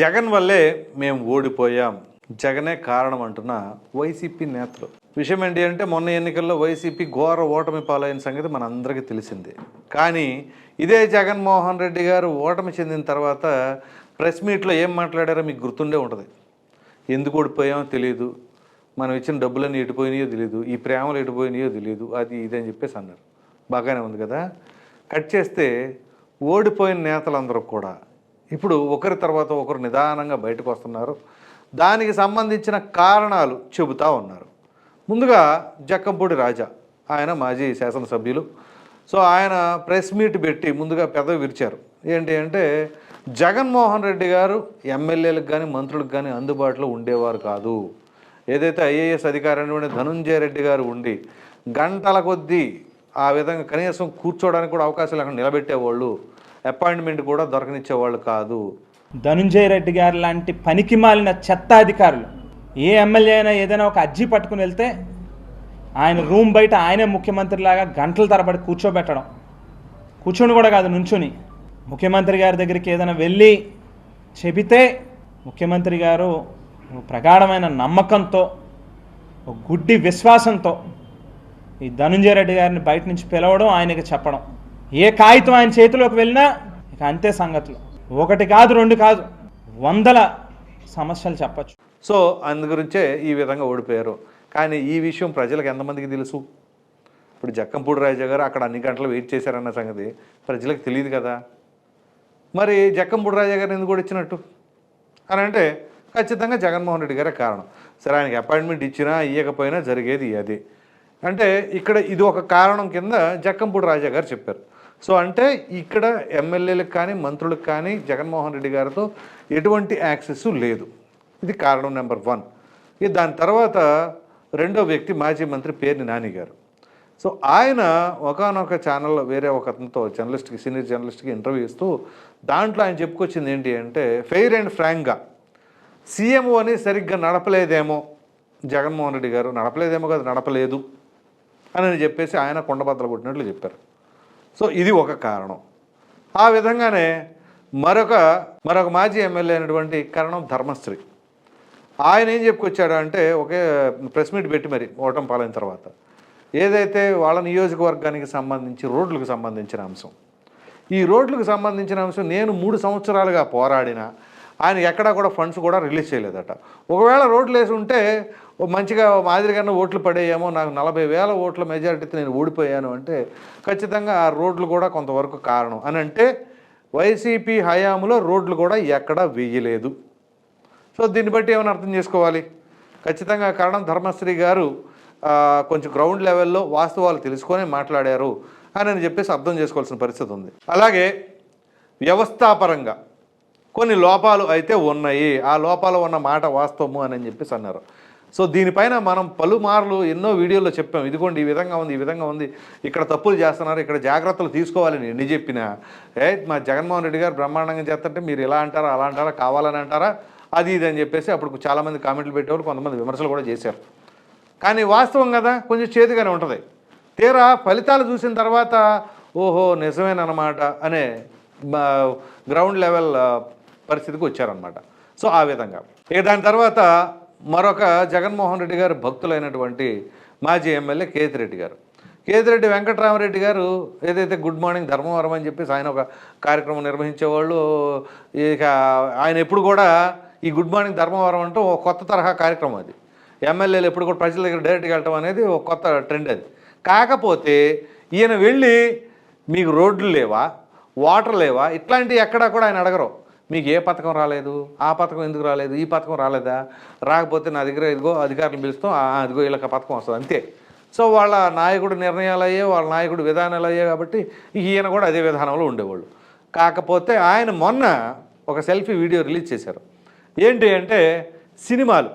జగన్ వల్లే మేము ఓడిపోయాం. జగనే కారణం అంటున్న వైసీపీ నేతలు. విషయం ఏంటి అంటే మొన్న ఎన్నికల్లో వైసీపీ ఘోర ఓటమి పాలైన సంగతి మనందరికీ తెలిసిందే. కానీ ఇదే జగన్మోహన్ రెడ్డి గారు ఓటమి చెందిన తర్వాత ప్రెస్ మీట్లో ఏం మాట్లాడారో మీకు గుర్తుండే ఉంటుంది. ఎందుకు ఓడిపోయామో తెలియదు మనం ఇచ్చిన డబ్బులన్నీ ఎటుపోయినాయో తెలియదు ఈ ప్రేమలు ఎటుపోయినాయో తెలియదు అది ఇది అని చెప్పేసి అన్నారు. బాగానే ఉంది కదా? కట్ చేస్తే ఓడిపోయిన నేతలందరూ కూడా ఇప్పుడు ఒకరి తర్వాత ఒకరు నిదానంగా బయటకు వస్తున్నారు. దానికి సంబంధించిన కారణాలు చెబుతా ఉన్నారు. ముందుగా జక్కంపూడి రాజా ఆయన మాజీ శాసనసభ్యులు. సో ఆయన ప్రెస్ మీట్ పెట్టి ముందుగా పెదవి విరిచారు. ఏంటి అంటే జగన్మోహన్ రెడ్డి గారు ఎమ్మెల్యేలకు కానీ మంత్రులకు కానీ అందుబాటులో ఉండేవారు కాదు. ఏదైతే ఐఏఎస్ అధికారి ధనుంజయ రెడ్డి గారు ఉండి గంటల కొద్దీ ఆ విధంగా కనీసం కూర్చోవడానికి కూడా అవకాశం లేకుండా నిలబెట్టేవాళ్ళు. అపాయింట్మెంట్ కూడా దొరకనిచ్చేవాళ్ళు కాదు. ధనుంజయ రెడ్డి గారు లాంటి పనికి మాలిన చెత్త అధికారులు ఏ ఎమ్మెల్యే అయినా ఏదైనా ఒక అర్జీ పట్టుకుని వెళ్తే ఆయన రూమ్ బయట ఆయనే ముఖ్యమంత్రిలాగా గంటల తరబడి కూర్చోబెట్టడం. కూర్చొని కూడా కాదు నుంచుని. ముఖ్యమంత్రి గారి దగ్గరికి ఏదైనా వెళ్ళి చెబితే ముఖ్యమంత్రి గారు ప్రగాఢమైన నమ్మకంతో గుడ్డి విశ్వాసంతో ఈ ధనుంజయ రెడ్డి గారిని బయట నుంచి పిలవడం ఆయనకి చెప్పడం. ఏ కాగితం ఆయన చేతిలోకి వెళ్ళినా ఇక అంతే సంగతులు. ఒకటి కాదు రెండు కాదు వందల సమస్యలు చెప్పచ్చు. సో అందు గురించే ఈ విధంగా ఓడిపోయారు. కానీ ఈ విషయం ప్రజలకు ఎంతమందికి తెలుసు? ఇప్పుడు జక్కంపూడి రాజా గారు అక్కడ అన్ని గంటలు వెయిట్ చేశారన్న సంగతి ప్రజలకు తెలియదు కదా. మరి జక్కంపూడి రాజా గారిని ఎందుకు కూడా ఇచ్చినట్టు అని అంటే ఖచ్చితంగా జగన్మోహన్ రెడ్డి గారే కారణం. సరే ఆయనకి అపాయింట్మెంట్ ఇచ్చినా ఇవ్వకపోయినా జరిగేది అది. అంటే ఇక్కడ ఇది ఒక కారణం కింద జక్కంపూడి రాజా గారు చెప్పారు. సో అంటే ఇక్కడ ఎమ్మెల్యేలకు కానీ మంత్రులకు కానీ జగన్మోహన్ రెడ్డి గారితో ఎటువంటి యాక్సెస్ లేదు. ఇది కారణం నెంబర్ వన్. ఇక దాని తర్వాత రెండో వ్యక్తి మాజీ మంత్రి పేర్ని నాని గారు. సో ఆయన ఒకనొక ఛానల్లో వేరే ఒక అతనితో జర్నలిస్ట్కి సీనియర్ జర్నలిస్ట్కి ఇంటర్వ్యూ ఇస్తూ దాంట్లో ఆయన చెప్పుకొచ్చింది ఏంటి అంటే ఫెయిర్ అండ్ ఫ్రాంక్గా సీఎంఓని సరిగ్గా నడపలేదేమో. జగన్మోహన్ రెడ్డి గారు నడపలేదేమో కాదు నడపలేదు. అని చెప్పేసి ఆయన కొండబద్దలు కొట్టినట్లు చెప్పారు. సో ఇది ఒక కారణం. ఆ విధంగానే మరొక మరొక మాజీ ఎమ్మెల్యే అయినటువంటి కరణం ధర్మశ్రీ. ఆయన ఏం చెప్పుకొచ్చాడు అంటే ఒకే ప్రెస్ మీట్ పెట్టి మరి ఓటం పాలైన తర్వాత ఏదైతే వాళ్ళ నియోజకవర్గానికి సంబంధించి రోడ్లకు సంబంధించిన అంశం ఈ రోడ్లకు సంబంధించిన అంశం నేను మూడు సంవత్సరాలుగా పోరాడిన ఆయన ఎక్కడా కూడా ఫండ్స్ కూడా రిలీజ్ చేయలేదట. ఒకవేళ రోడ్లు వేసి ఉంటే మంచిగా మాదిరిగానే ఓట్లు పడేయేమో నాకు నలభై వేల ఓట్ల మెజారిటీతో నేను ఓడిపోయాను అంటే ఖచ్చితంగా ఆ రోడ్లు కూడా కొంతవరకు కారణం. అని అంటే వైసీపీ హయాంలో రోడ్లు కూడా ఎక్కడా వేయలేదు. సో దీన్ని బట్టి ఏమైనా అర్థం చేసుకోవాలి? ఖచ్చితంగా కారణం ధర్మశ్రీ గారు కొంచెం గ్రౌండ్ లెవెల్లో వాస్తవాలు తెలుసుకొని మాట్లాడారు అని అని చెప్పేసి అర్థం చేసుకోవాల్సిన పరిస్థితి ఉంది. అలాగే వ్యవస్థాపరంగా కొన్ని లోపాలు అయితే ఉన్నాయి. ఆ లోపాలు ఉన్న మాట వాస్తవము అని చెప్పేసి అన్నారు. సో దీనిపైన మనం పలుమార్లు ఎన్నో వీడియోల్లో చెప్పాం. ఇదిగోండి ఈ విధంగా ఉంది ఈ విధంగా ఉంది. ఇక్కడ తప్పులు చేస్తున్నారు ఇక్కడ జాగ్రత్తలు తీసుకోవాలని ఎన్ని చెప్పినా. ఏ మా జగన్మోహన్ రెడ్డి గారు బ్రహ్మాండంగా చేస్తుంటే మీరు ఇలా అంటారా అలా అంటారా కావాలని అంటారా? అది ఇది అని చెప్పేసి అప్పుడు చాలామంది కామెంట్లు పెట్టేవాళ్ళు కొంతమంది విమర్శలు కూడా చేశారు. కానీ వాస్తవం కదా కొంచెం చేతిగానే ఉంటుంది. తీరా ఫలితాలు చూసిన తర్వాత ఓహో నిజమేనమాట అనే గ్రౌండ్ లెవెల్ పరిస్థితికి వచ్చారనమాట సో ఆ విధంగా. ఇక దాని తర్వాత మరొక జగన్మోహన్ రెడ్డి గారు భక్తులైనటువంటి మాజీ ఎమ్మెల్యే కేతిరెడ్డి గారు. కేతిరెడ్డి వెంకటరామరెడ్డి గారు ఏదైతే గుడ్ మార్నింగ్ ధర్మవరం అని చెప్పేసి ఆయన ఒక కార్యక్రమం నిర్వహించేవాళ్ళు ఇక ఆయన ఎప్పుడు కూడా ఈ గుడ్ మార్నింగ్ ధర్మవరం అంటూ ఒక కొత్త తరహా కార్యక్రమం అది. ఎమ్మెల్యేలు ఎప్పుడు కూడా ప్రజల దగ్గర డైరెక్ట్గా వెళ్ళటం అనేది ఒక కొత్త ట్రెండ్ అది. కాకపోతే ఈయన వెళ్ళి మీకు రోడ్లు లేవా? వాటర్ లేవా? ఇట్లాంటివి ఎక్కడా కూడా ఆయన అడగరు. మీకు ఏ పథకం రాలేదు? ఆ పథకం ఎందుకు రాలేదు? ఈ పథకం రాలేదా? రాకపోతే నా దగ్గర ఇదిగో అధికారులు పిలుస్తాం "ఆ, అదిగో వీళ్ళకి పథకం వస్తుంది అంతే. సో వాళ్ళ నాయకుడు నిర్ణయాలు అయ్యే వాళ్ళ నాయకుడు విధానాలు అయ్యాయి కాబట్టి ఈయన కూడా అదే విధానంలో ఉండేవాళ్ళు. కాకపోతే ఆయన మొన్న ఒక సెల్ఫీ వీడియో రిలీజ్ చేశారు. ఏంటి అంటే సినిమాలు.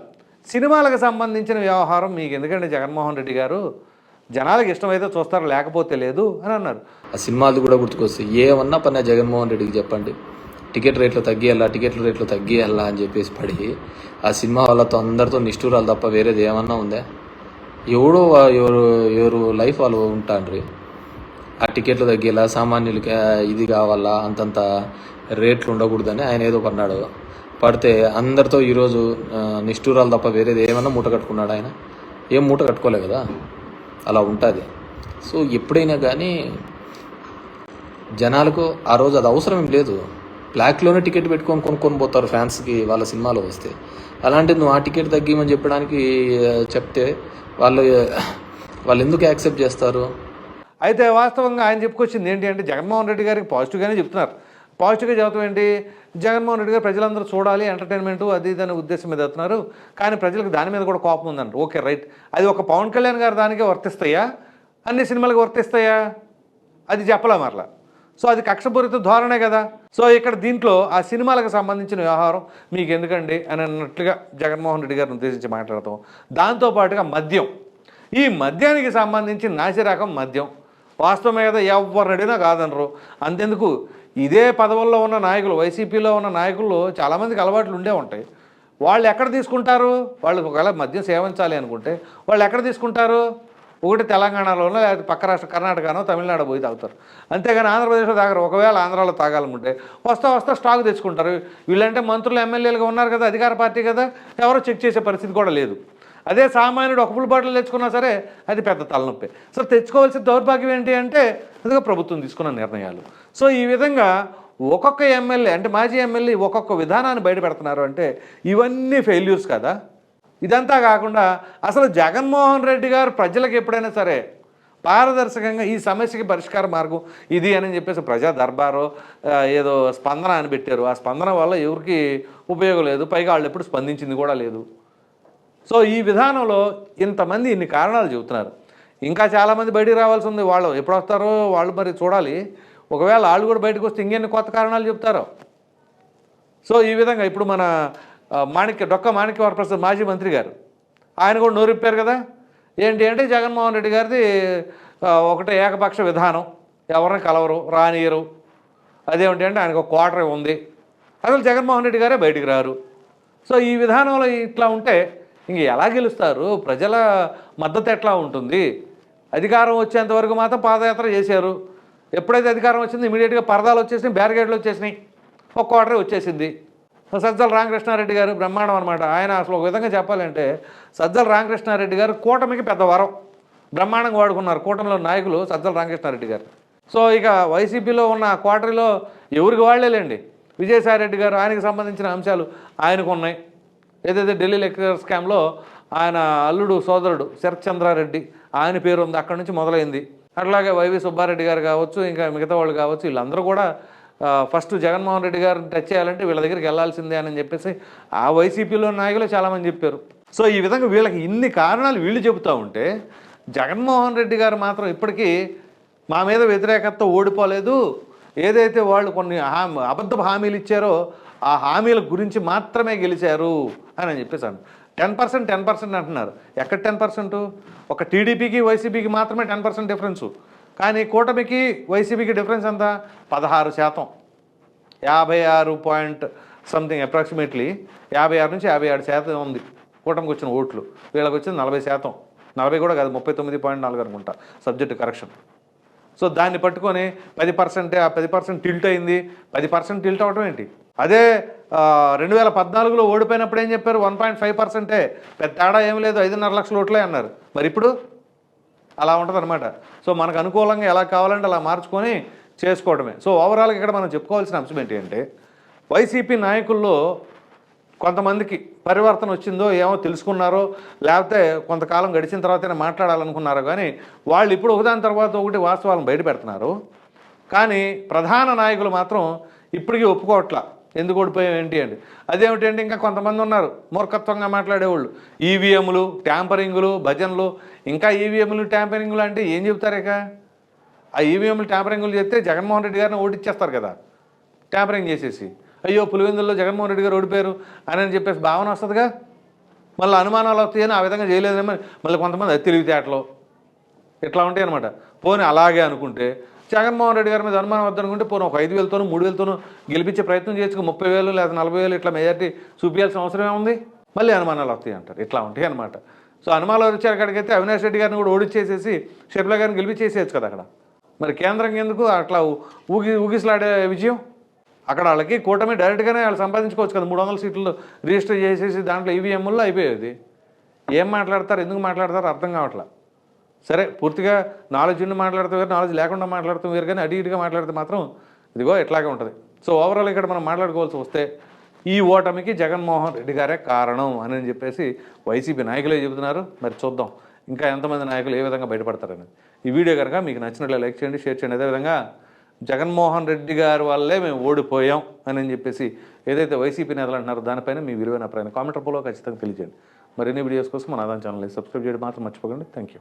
సినిమాలకు సంబంధించిన వ్యవహారం మీకు ఎందుకంటే జగన్మోహన్ రెడ్డి గారు? జనాలకు ఇష్టమైతే చూస్తారు లేకపోతే లేదు అని అన్నారు. ఆ సినిమాలు కూడా గుర్తుకొస్తాయి. ఏమన్నా పని జగన్మోహన్ రెడ్డికి చెప్పండి. టికెట్ రేట్లు తగ్గియాలా టికెట్ల రేట్లు తగ్గియాలా అని చెప్పేసి పడి ఆ సినిమా వాళ్ళతో అందరితో నిష్ఠూరాలు తప్ప వేరేది ఏమన్నా ఉందా? ఎవడో ఎవరు ఎవరు లైఫ్ వాళ్ళు ఉంటాండ్రి. ఆ టికెట్లు తగ్గేలా సామాన్యులకి ఇది కావాలా అంతంత రేట్లు ఉండకూడదని ఆయన ఏదో కొన్నాడు పడితే అందరితో ఈరోజు నిష్ఠూరాలు తప్ప వేరేది ఏమన్నా మూట కట్టుకున్నాడు ఆయన? ఏం మూట కట్టుకోలే కదా? అలా ఉంటుంది. సో ఎప్పుడైనా కానీ జనాలకు ఆ రోజు అది అవసరం ఏం లేదు. బ్లాక్లోనే టికెట్ పెట్టుకొని కొనుక్కొని పోతారు ఫ్యాన్స్కి వాళ్ళ సినిమాలో వస్తే. అలాంటిది నువ్వు ఆ టికెట్ తగ్గిమని చెప్పడానికి చెప్తే వాళ్ళు వాళ్ళు ఎందుకు యాక్సెప్ట్ చేస్తారు? అయితే వాస్తవంగా ఆయన చెప్పుకొచ్చింది ఏంటి అంటే జగన్మోహన్ రెడ్డి గారికి పాజిటివ్గానే చెప్తున్నారు. పాజిటివ్గా చెబుతాం ఏంటి? జగన్మోహన్ రెడ్డి గారు ప్రజలందరూ చూడాలి ఎంటర్టైన్మెంట్ అది ఇది అనే ఉద్దేశం మీద అవుతున్నారు కానీ ప్రజలకు దాని మీద కూడా కోపం ఉందండి ఓకే రైట్. అది ఒక పవన్ కళ్యాణ్ గారు దానికే వర్తిస్తాయా? అన్ని సినిమాలకు వర్తిస్తాయా? అది చెప్పలే మరలా. సో అది కక్షపూరిత ధోరణే కదా. సో ఇక్కడ దీంట్లో ఆ సినిమాలకు సంబంధించిన వ్యవహారం మీకు ఎందుకండి అని అన్నట్లుగా జగన్మోహన్ రెడ్డి గారిని ఉద్దేశించి మాట్లాడతాం. దాంతోపాటుగా మద్యం. ఈ మద్యానికి సంబంధించి నాసిరకం మద్యం. వాస్తవమే కదా ఎవరినడినా కాదనరు. అంతెందుకు ఇదే పదవుల్లో ఉన్న నాయకులు వైసీపీలో ఉన్న నాయకులు చాలామందికి అలవాట్లు ఉండే ఉంటాయి. వాళ్ళు ఎక్కడ తీసుకుంటారు? వాళ్ళు ఒకవేళ మద్యం సేవించాలి అనుకుంటే వాళ్ళు ఎక్కడ తీసుకుంటారు? ఒకటి తెలంగాణలోనో లేకపోతే పక్క రాష్ట్ర కర్ణాటకనో తమిళనాడు పోయి తాగుతారు. అంతేగాని ఆంధ్రప్రదేశ్లో తాగరు. ఒకవేళ ఆంధ్రాలో తాగాలనుకుంటే వస్తా వస్తా స్టాక్ తెచ్చుకుంటారు. వీళ్ళంటే మంత్రులు ఎమ్మెల్యేలుగా ఉన్నారు కదా అధికార పార్టీ కదా ఎవరో చెక్ చేసే పరిస్థితి కూడా లేదు. అదే సామాన్యుడు ఒక పుల్ బాటిల్ తెచ్చుకున్నా సరే అది పెద్ద తలనొప్పి. సో తెచ్చుకోవాల్సిన దౌర్భాగ్యం ఏంటి అంటే అదిగా ప్రభుత్వం తీసుకున్న నిర్ణయాలు. సో ఈ విధంగా ఒక్కొక్క ఎమ్మెల్యే అంటే మాజీ ఎమ్మెల్యే ఒక్కొక్క విధానాన్ని బయట పెడుతున్నారు అంటే ఇవన్నీ ఫెయిల్యూర్స్ కదా. ఇదంతా కాకుండా అసలు జగన్మోహన్ రెడ్డి గారు ప్రజలకు ఎప్పుడైనా సరే పారదర్శకంగా ఈ సమస్యకి పరిష్కార మార్గం ఇది అని చెప్పేసి ప్రజా దర్బారో ఏదో స్పందన అని పెట్టారు. ఆ స్పందన వల్ల ఎవరికి ఉపయోగం లేదు. పైగా వాళ్ళు ఎప్పుడు స్పందించింది కూడా లేదు. సో ఈ విధానంలో ఇంతమంది ఇన్ని కారణాలు చెబుతున్నారు. ఇంకా చాలామంది బయటికి రావాల్సి ఉంది. వాళ్ళు ఎప్పుడు వస్తారో వాళ్ళు మరి చూడాలి. ఒకవేళ వాళ్ళు కూడా బయటకు వస్తే ఇంకెన్ని కొత్త కారణాలు చెప్తారో. సో ఈ విధంగా ఇప్పుడు మన మాణిక్య డొక్క మాణిక్య వరప్రసాద్ మాజీ మంత్రి గారు. ఆయన కూడా నోరిప్పారు కదా? ఏంటి అంటే జగన్మోహన్ రెడ్డి గారిది ఒకటే ఏకపక్ష విధానం. ఎవరిని కలవరు రానియరు. అదేమిటి అంటే ఆయనకు ఒక క్వార్టర్ ఉంది. అసలు జగన్మోహన్ రెడ్డి గారే బయటికి రారు. సో ఈ విధానంలో ఇట్లా ఉంటే ఇంక ఎలా గెలుస్తారు? ప్రజల మద్దతు ఎట్లా ఉంటుంది? అధికారం వచ్చేంత వరకు మాత్రం పాదయాత్ర చేశారు. ఎప్పుడైతే అధికారం వచ్చింది ఇమీడియట్గా పరదాలు వచ్చేసినాయి బ్యారికేడ్లు వచ్చేసినాయి. ఒక క్వార్టరే వచ్చేసింది. సజ్జల రామకృష్ణారెడ్డి గారు బ్రహ్మాండం అనమాట ఆయన అసలు ఒక విధంగా చెప్పాలంటే సజ్జల రామకృష్ణారెడ్డి గారు కూటమికి పెద్ద వరం. బ్రహ్మాండంగా వాడుకున్నారు. కూటమిలో నాయకులు సజ్జల రామకృష్ణారెడ్డి గారు. సో ఇక వైసీపీలో ఉన్న క్వార్టరీలో ఎవరికి వాళ్ళేలేండి విజయసాయిరెడ్డి గారు ఆయనకు సంబంధించిన అంశాలు ఆయనకు ఉన్నాయి. ఏదైతే ఢిల్లీ లెక్కర్ స్కామ్లో ఆయన అల్లుడు సోదరుడు శరత్ చంద్రారెడ్డి ఆయన పేరు ఉంది. అక్కడి నుంచి మొదలైంది. అట్లాగే వైవి సుబ్బారెడ్డి గారు కావచ్చు ఇంకా మిగతా వాళ్ళు కావచ్చు వీళ్ళందరూ కూడా ఫస్ట్ జగన్మోహన్ రెడ్డి గారిని టచ్ చేయాలంటే వీళ్ళ దగ్గరికి వెళ్ళాల్సిందే అని చెప్పేసి ఆ వైసీపీలో నాయకులు చాలామంది చెప్పారు. సో ఈ విధంగా వీళ్ళకి ఇన్ని కారణాలు వీళ్ళు చెబుతూ ఉంటే జగన్మోహన్ రెడ్డి గారు మాత్రం ఇప్పటికీ మా మీద వ్యతిరేకత ఓడిపోలేదు. ఏదైతే వాళ్ళు కొన్ని హామీ అబద్ధ హామీలు ఇచ్చారో ఆ హామీల గురించి మాత్రమే గెలిచారు అని అని చెప్పేసాను టెన్ పర్సెంట్ టెన్ పర్సెంట్ అంటున్నారు. ఎక్కడ టెన్ పర్సెంట్? ఒక టీడీపీకి వైసీపీకి మాత్రమే టెన్ పర్సెంట్ డిఫరెన్సు. కానీ కూటమికి వైసీపీకి డిఫరెన్స్ ఎంత? పదహారు శాతం. యాభై ఆరు పాయింట్ సంథింగ్ అప్రాక్సిమేట్లీ యాభై ఆరు నుంచి యాభై ఆరు శాతం ఉంది. కూటమికి వచ్చిన ఓట్లు. వీళ్ళకి వచ్చింది నలభై శాతం. నలభై కూడా కాదు ముప్పై తొమ్మిది పాయింట్ నాలుగు అనుకుంటా సబ్జెక్ట్ కరెక్షన్. సో దాన్ని పట్టుకొని పది పర్సెంటే ఆ పది పర్సెంట్ టిల్ట్ అయింది. పది పర్సెంట్ టిల్ట్ అవడం ఏంటి? అదే రెండు వేల పద్నాలుగులో ఓడిపోయినప్పుడు ఏం చెప్పారు? వన్ పాయింట్ ఫైవ్ పర్సెంటే. పెద్ద తేడా ఏం లేదు ఐదున్నర లక్షల ఓట్లే అన్నారు. మరి ఇప్పుడు? అలా ఉంటుంది అనమాట సో మనకు అనుకూలంగా ఎలా కావాలంటే అలా మార్చుకొని చేసుకోవడమే. సో ఓవరాల్గా ఇక్కడ మనం చెప్పుకోవాల్సిన అంశం ఏంటి అంటే వైసీపీ నాయకుల్లో కొంతమందికి పరివర్తన వచ్చిందో ఏమో తెలుసుకున్నారో లేకపోతే కొంతకాలం గడిచిన తర్వాతనే మాట్లాడాలనుకున్నారో కానీ వాళ్ళు ఇప్పుడు ఒకదాని తర్వాత ఒకటి వాస్తవాలను బయట పెడుతున్నారు కానీ ప్రధాన నాయకులు మాత్రం ఇప్పటికీ ఒప్పుకోవట్లా. ఎందుకు ఓడిపోయాం ఏంటి అండి? అదేమిటంటే ఇంకా కొంతమంది ఉన్నారు మూర్ఖత్వంగా మాట్లాడేవాళ్ళు. ఈవీఎంలు ట్యాంపరింగులు భజనలు ఇంకా ఈవీఎంలు ట్యాంపరింగులు అంటే ఏం చెబుతారేక ఆ ఈవీఎంలు ట్యాంపరింగులు చెప్తే జగన్మోహన్ రెడ్డి గారిని ఓటిచ్చేస్తారు కదా ట్యాంపరింగ్ చేసేసి. అయ్యో పులివెందుల్లో జగన్మోహన్ రెడ్డి గారు ఓడిపోయారు అని అని చెప్పేసి భావన వస్తుందిగా? మళ్ళీ అనుమానాలు వస్తాయని ఆ విధంగా చేయలేదని మళ్ళీ కొంతమంది అది తెలివితేటలో. ఇట్లా ఉంటాయి అనమాట పోనీ అలాగే అనుకుంటే జగన్మోహన్ రెడ్డి గారి మీద అనుమానం వద్దనుకుంటే పోనీ ఒక ఐదు వేలతోనూ మూడు వేలతోనూ గెలిపించే ప్రయత్నం చేయొచ్చు ముప్పై వేలు లేదా నలభై వేలు ఇట్లా మెజార్టీ చూపించాల్సిన అవసరం ఉంది? మళ్ళీ అనుమానాలు వస్తాయి అంటారు. ఇట్లా ఉంటాయి అనమాట సో అనుమానాలు వచ్చారు అక్కడికైతే అవినాష్ రెడ్డి గారిని కూడా ఓడిచ్చేసేసి షర్మిల గారిని గెలిపించేసేయచ్చు కదా అక్కడ. మరి కేంద్రం ఎందుకు అట్లా ఊగి ఊగిసలాడే విజయం? అక్కడ వాళ్ళకి కూటమి డైరెక్ట్గానే వాళ్ళు సంపాదించుకోవచ్చు కదా. మూడు వందల సీట్లు రిజిస్టర్ చేసేసి దాంట్లో ఈవీఎంల్లో అయిపోయేది. ఏం మాట్లాడతారు? ఎందుకు మాట్లాడతారు అర్థం కావట్లేదు సరే పూర్తిగా నాలెడ్జ్ ఉండి మాట్లాడుతూ వేరు నాలెడ్జ్ లేకుండా మాట్లాడుతూ వేరు కానీ అటు ఇటుగా మాట్లాడితే మాత్రం ఇదిగో ఇట్లాగే ఉంటుంది. సో ఓవరాల్ ఇక్కడ మనం మాట్లాడుకోవాల్సి వస్తే ఈ ఓటమికి జగన్మోహన్ రెడ్డి గారే కారణం అని చెప్పేసి వైసీపీ నాయకులే చెబుతున్నారు. మరి చూద్దాం ఇంకా ఎంతమంది నాయకులు ఏ విధంగా బయటపడతారని. ఈ వీడియో కనుక మీకు నచ్చినట్లు లైక్ చేయండి షేర్ చేయండి. అదేవిధంగా జగన్మోహన్ రెడ్డి గారి వల్లే మేము ఓడిపోయాం అని చెప్పేసి ఏదైతే వైసీపీ నేతలు అంటున్నారో దానిపైన మీ విలువైన అభిప్రాయం కామెంట్ రూపంలో ఖచ్చితంగా తెలియజేయండి. మరిన్ని వీడియోస్ కోసం మన ఆదాయం ఛానల్ని సబ్స్క్రైబ్ చేయడం మాత్రం మర్చిపోకండి. Thank you